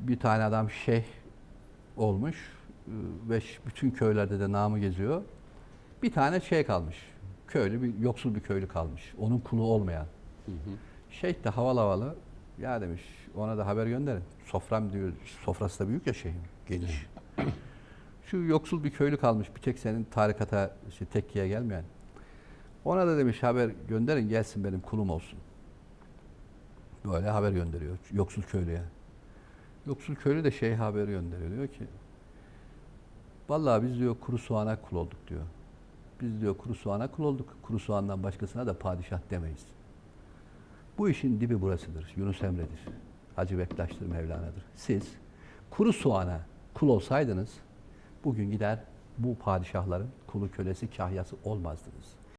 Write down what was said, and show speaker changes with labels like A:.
A: bir tane adam şeyh olmuş e, ve bütün köylerde de namı geziyor. Bir tane şey kalmış. Köylü bir yoksul bir köylü kalmış. Onun kulu olmayan. Şeyh de havalı havalı ya demiş ona da haber gönderin. Sofram diyor. Sofrası da büyük ya şeyhin. Geniş. Şu yoksul bir köylü kalmış. Bir tek senin tarikata işte tekkiye gelmeyen. Ona da demiş haber gönderin gelsin benim kulum olsun. Böyle haber gönderiyor yoksul köylüye. Yoksul köylü de şey haberi gönderiyor. Diyor ki vallahi biz diyor kuru soğana kul olduk diyor. Biz diyor kuru soğana kul olduk. Kuru soğandan başkasına da padişah demeyiz. Bu işin dibi burasıdır. Yunus Emre'dir. Hacı Bektaş'tır, Mevlana'dır. Siz kuru soğana kul olsaydınız bugün gider bu padişahların kulu kölesi kahyası olmazdınız.